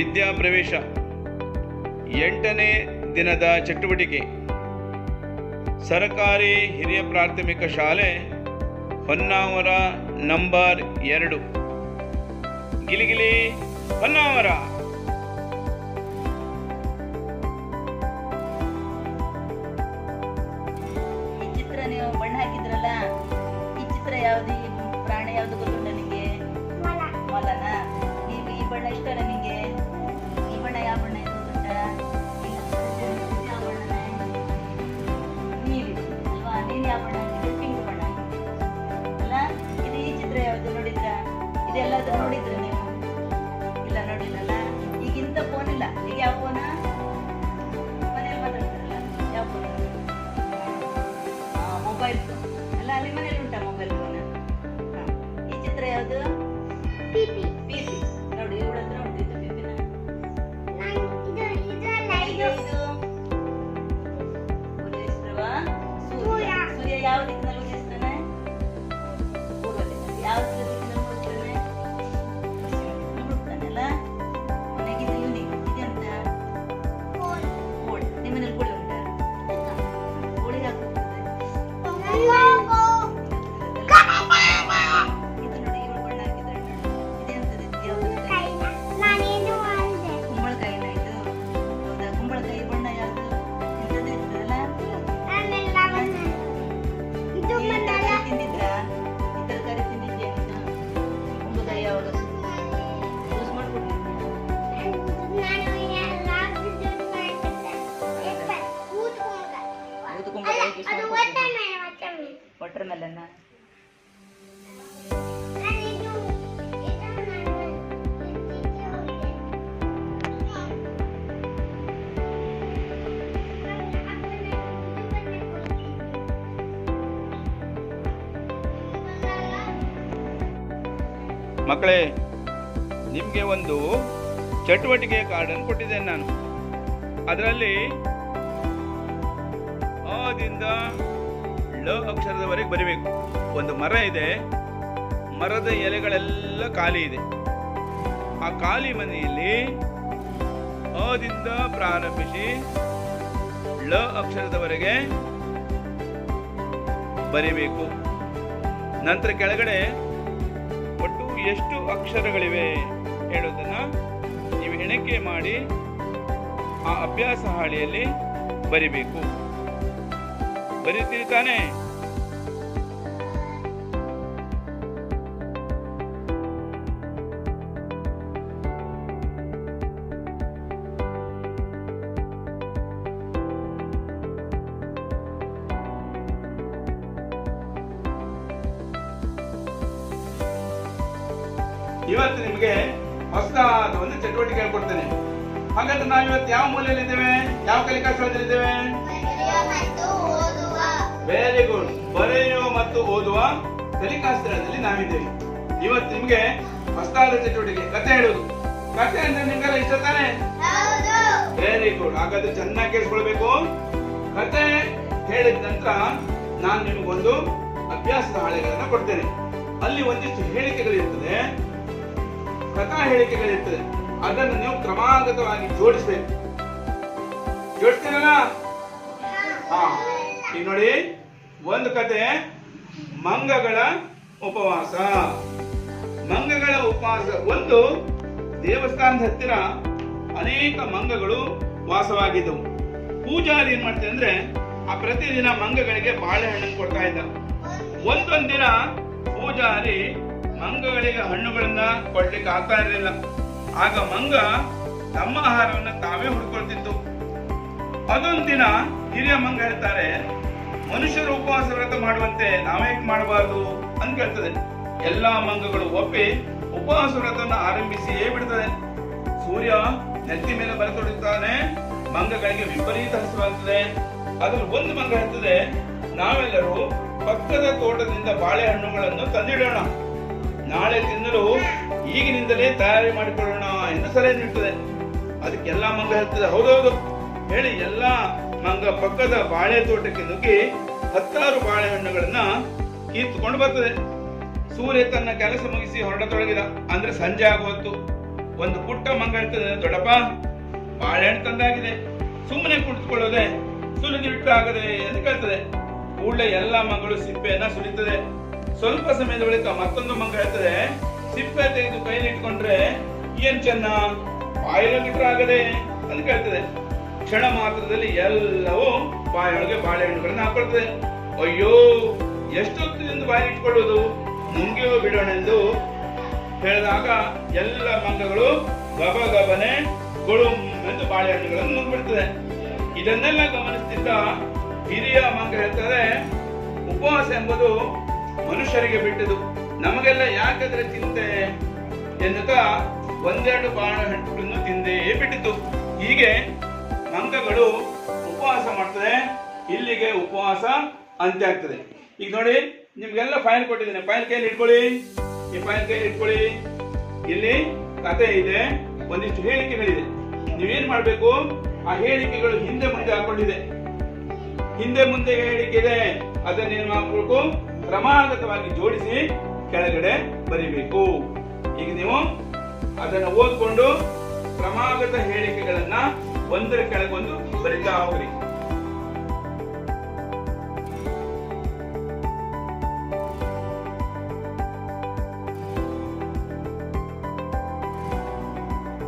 ವಿದ್ಯಾ ಪ್ರವೇಶ ಎಂಟನೇ ದಿನದ ಚಟುವಟಿಕೆ. ಸರ್ಕಾರಿ ಹಿರಿಯ ಪ್ರಾಥಮಿಕ ಶಾಲೆ ಹೊನ್ನಾವರ ನಂಬರ್ ಎರಡು. ಗಿಲಿಗಿಲಿ ಹೊನ್ನಾವರ. ಈ ಚಿತ್ರ ನೀವು ಬಣ್ಣ ಹಾಕಿದ್ರಲ್ಲ ಈ ಚಿತ್ರ ಯಾವ್ದು ಪ್ರಾಣಿ ಯಾವ್ದು ಗೊತ್ತು ನನಗೆ? ಮೊಲನಾ? ನೀವು ಈ ಬಣ್ಣ ಇಷ್ಟ ನಿಮಗೆ ನೋಡಿದ್ರ ನೀವು ಇಲ್ಲ ನೋಡಿಲ್ಲಲ್ಲ ಈಗ ಇಂಥ ಫೋನ್ ಇಲ್ಲ. ಈಗ ಯಾವ ಫೋನ ಮನೇಲಿ ಮಾತಾಡ್ತಾರಲ್ಲ? ಯಾವ ಫೋನ್ ಮೊಬೈಲ್ ಫೋನ್ ಅಲ್ಲ ಅಲ್ಲಿ ಮನೇಲಿ ಉಂಟಾ ಮೊಬೈಲ್ ಫೋನ್ ಈ ಚಿತ್ರ ಯಾವುದು? ಪಿಪಿ ನೋಡಿ ಇವಳ ಹತ್ರ ಉಂಟು ಇದು ಪಿಪಿನ ಇದು ಸೂರ್ಯ. ಸೂರ್ಯ ಯಾವ ದಿಕ್ಕಿನಲ್ಲಿ ಮಕ್ಕಳೇ, ನಿಮಗೆ ಒಂದು ಚಟುವಟಿಕೆ ಕಾರ್ಡನ್ನು ಕೊಟ್ಟಿದ್ದೇನೆ ನಾನು. ಅದರಲ್ಲಿ ಅದಿಂದ ಳ ಅಕ್ಷರದವರೆಗೆ ಬರಿಬೇಕು. ಒಂದು ಮರ ಇದೆ, ಮರದ ಎಲೆಗಳೆಲ್ಲ ಖಾಲಿ ಇದೆ. ಆ ಖಾಲಿ ಮನೆಯಲ್ಲಿ ಅದಿಂದ ಪ್ರಾರಂಭಿಸಿ ಳ ಅಕ್ಷರದವರೆಗೆ ಬರಿಬೇಕು. ನಂತರ ಕೆಳಗಡೆ ಎಷ್ಟು ಅಕ್ಷರಗಳಿವೆ ಹೇಳೋದನ್ನ ನೀವು ಎಣಿಕೆ ಮಾಡಿ ಆ ಅಭ್ಯಾಸ ಹಾಳೆಯಲ್ಲಿ ಬರಿಬೇಕು. ಬರೀತೀರಿ ತಾನೇ? ಇವತ್ತು ನಿಮಗೆ ಹೊಸದಾದ ಒಂದು ಚಟುವಟಿಕೆ ಕೊಡ್ತೇನೆ. ಹಾಗಾದ್ರೆ ನಾವು ಇವತ್ತು ಯಾವ ಮೂಲೆಯಲ್ಲಿದ್ದೇವೆ ಯಾವ ಕಲಿಕಾಶ್ರಮದಲ್ಲಿದ್ದೇವೆ ವೆರಿ ಗುಡ್ ಬರೆಯುವ ಮತ್ತು ಓದುವ ಕಲಿಕಾಸ್ಥಳದಲ್ಲಿ ನಾವಿದ್ದೇವೆ. ಇವತ್ತು ನಿಮಗೆ ಹೊಸದಾದ ಚಟುವಟಿಕೆ. ಕತೆ ಹೇಳುವುದು. ಕತೆ ಅಂದ್ರೆ ನಿಮ್ಗೆಲ್ಲ ಇಷ್ಟ ತಾನೆ? ವೆರಿ ಗುಡ್ ಹಾಗಾದ್ರೆ ಚೆನ್ನಾಗಿ ಕೇಳಿಸ್ಕೊಳ್ಬೇಕು. ಕತೆ ಹೇಳಿದ ನಂತರ ನಾನು ನಿಮಗೊಂದು ಅಭ್ಯಾಸದ ಹಾಳೆಗಳನ್ನ ಕೊಡ್ತೇನೆ. ಅಲ್ಲಿ ಒಂದಿಷ್ಟು ಹೇಳಿಕೆಗಳಿರ್ತದೆ. ಕಥಾ ಹೇಳಿಕೆಗಳಿರ್ತದೆ. ಅದನ್ನು ನೀವು ಕ್ರಮಾಗತವಾಗಿ ಜೋಡಿಸ್ಬೇಕು. ಜೋಡಿಸ್ತೀರಲ್ಲ? ಹಾ. ಈಗ ನೋಡಿ ಒಂದು ಕತೆ ಮಂಗಗಳ ಉಪವಾಸ. ಮಂಗಗಳ ಉಪವಾಸ. ಒಂದು ದೇವಸ್ಥಾನದ ಹತ್ತಿರ ಅನೇಕ ಮಂಗಗಳು ವಾಸವಾಗಿದ್ದವು. ಪೂಜಾರಿ ಏನ್ ಮಾಡ್ತಾರೆ ಅಂದ್ರೆ ಆ ಪ್ರತಿದಿನ ಮಂಗಗಳಿಗೆ ಬಾಳೆಹಣ್ಣನ್ನು ಕೊಡ್ತಾ ಇದ್ದ. ಒಂದೊಂದ್ ದಿನ ಪೂಜಾರಿ ಮಂಗಗಳಿಗೆ ಹಣ್ಣುಗಳನ್ನ ಕೊಡ್ಲಿಕ್ಕೆ ಆಗ್ತಾ ಇರಲಿಲ್ಲ. ಆಗ ಮಂಗ ತಮ್ಮ ಆಹಾರವನ್ನ ತಾವೇ ಹುಡ್ಕೊಳ್ತಿತ್ತು. ಅದೊಂದು ದಿನ ಹಿರಿಯ ಮಂಗ ಹೇಳ್ತಾರೆ, ಮನುಷ್ಯರು ಉಪವಾಸ ವ್ರತ ಮಾಡುವಂತೆ ನಾವೇಕ್ ಮಾಡಬಾರದು ಅಂತ ಕೇಳ್ತದೆ ಎಲ್ಲಾ ಮಂಗಗಳು ಒಪ್ಪಿ ಉಪವಾಸ ವ್ರತವನ್ನು ಆರಂಭಿಸಿಯೇ ಬಿಡ್ತದೆ. ಸೂರ್ಯ ನೆತ್ತಿ ಮೇಲೆ ಬರತೊಡುತ್ತಾನೆ ಮಂಗಗಳಿಗೆ ವಿಪರೀತ ಹಸಿವಾಗ್ತದೆ. ಅದ್ರಲ್ಲಿ ಒಂದು ಮಂಗ ಹೇಳ್ತದೆ, ನಾವೆಲ್ಲರೂ ಪಕ್ಕದ ತೋಟದಿಂದ ಬಾಳೆಹಣ್ಣುಗಳನ್ನು ತಂದಿಡೋಣ. ನಾಳೆ ತಿನ್ನಲು ಈಗಿನಿಂದಲೇ ತಯಾರಿ ಮಾಡಿಕೊಳ್ಳೋಣ ಎಂದು ಸಲಹೆ ನೀಡುತ್ತದೆ ಅದಕ್ಕೆಲ್ಲ ಮಂಗ ಹೇಳ್ತದೆ. ಹೌದೌದು. ಹೇಳಿ ಎಲ್ಲ ಮಂಗ ಪಕ್ಕದ ಬಾಳೆ ತೋಟಕ್ಕೆ ನುಗ್ಗಿ ಹತ್ತಾರು ಬಾಳೆಹಣ್ಣುಗಳನ್ನ ಕಿತ್ತುಕೊಂಡು ಬರ್ತದೆ. ಸೂರ್ಯ ತನ್ನ ಕೆಲಸ ಮುಗಿಸಿ ಹೊರಡತೊಡಗಿದ. ಅಂದ್ರೆ ಸಂಜೆ ಆಗುವತ್ತು ಒಂದು ಪುಟ್ಟ ಮಂಗ ಹೇಳ್ತದೆ, ದೊಡ್ಡಪ್ಪ, ಬಾಳೆಹಣ್ಣು ತಂದಾಗಿದೆ. ಸುಮ್ಮನೆ ಕುಳಿತುಕೊಳ್ಳೋದೆ ಸುಲಿದಿಟ್ಟಾಗದೆ ಎಂದು ಕೇಳ್ತದೆ. ಕೂಡಲೇ ಎಲ್ಲ ಮಂಗಳು ಸಿಪ್ಪೆಯನ್ನ ಸುಲಿತದೆ. ಸ್ವಲ್ಪ ಸಮಯದ ಬಳಿಕ ಮತ್ತೊಂದು ಮಂಗ ಹೇಳ್ತದೆ. ಸಿಪ್ಪೆ ತೆಗೆದು ಕೈಲಿ ಇಟ್ಕೊಂಡ್ರೆ ಏನ್ ಚೆನ್ನ? ಬಾಯಿಲಿಟ್ರೆ ಆಗದೆ ಅಂತ ಕೇಳ್ತದೆ. ಕ್ಷಣ ಮಾತ್ರದಲ್ಲಿ ಎಲ್ಲವೂ ಬಾಯೊಳಗೆ ಬಾಳೆಹಣ್ಣುಗಳನ್ನ ಹಾಕೊಳ್ತದೆ. ಅಯ್ಯೋ, ಎಷ್ಟೊತ್ತಿನಿಂದ ಬಾಯಿ ಇಟ್ಕೊಳ್ಳೋದು ಮುಂಗಿಯೋ ಬಿಡೋಣೆಂದು ಹೇಳಿದಾಗ ಎಲ್ಲ ಮಂಗಗಳು ಗಬ ಗಬನೆ ಗುಳುಂ ಎಂದು ಬಾಳೆಹಣ್ಣುಗಳನ್ನು ನುಂಗ್ಬಿಡ್ತದೆ. ಇದನ್ನೆಲ್ಲ ಗಮನಿಸ್ತಿದ್ದ ಹಿರಿಯ ಮಂಗ ಹೇಳ್ತಾರೆ, ಉಪವಾಸ ಎಂಬುದು ಮನುಷ್ಯರಿಗೆ ಬಿಟ್ಟದು ನಮಗೆಲ್ಲ ಯಾಕಂದ್ರೆ ಚಿಂತೆ ಎನ್ನುತ್ತ ಒಂದೆರಡು ಬಾಳೆಹಣ್ಣುಗಳನ್ನು ತಿಂದೇ ಬಿಟ್ಟಿತ್ತು. ಹೀಗೆ ಮಂಗಗಳು ಉಪವಾಸ ಮಾಡ್ತದೆ. ಇಲ್ಲಿಗೆ ಉಪವಾಸ ಅಂತ್ಯ ಆಗ್ತದೆ. ಈಗ ನೋಡಿ, ನಿಮ್ಗೆಲ್ಲ ಫೈಲ್ ಕೊಟ್ಟಿದ್ದೀನಿ. ಫೈಲ್ ಕೈಯಲ್ಲಿ ಇಟ್ಕೊಳ್ಳಿ. ಈ ಫೈಲ್ ಕೈಯಲ್ಲಿ ಇಟ್ಕೊಳ್ಳಿ. ಇಲ್ಲಿ ಕತೆ ಇದೆ. ಒಂದಿಷ್ಟು ಹೇಳಿಕೆಗಳಿದೆ. ನೀವೇನ್ ಮಾಡ್ಬೇಕು? ಆ ಹೇಳಿಕೆಗಳು ಹಿಂದೆ ಮುಂದೆ ಹಾಕೊಂಡಿದೆ. ಹಿಂದೆ ಮುಂದೆ ಹೇಳಿಕೆ ಇದೆ. ಅದನ್ನೇನು ಮಾಡ್ಬೇಕು? ಕ್ರಮಾಗತವಾಗಿ ಜೋಡಿಸಿ ಕೆಳಗಡೆ ಬರಿಬೇಕು. ಈಗ ನೀವು ಅದನ್ನು ಓದ್ಕೊಂಡು ಕ್ರಮಾಗತ ಹೇಳಿಕೆಗಳನ್ನ ಒಂದರ ಕೆಳಗೊಂದು ಬರಿತಾ ಹೋಗ್ರಿ.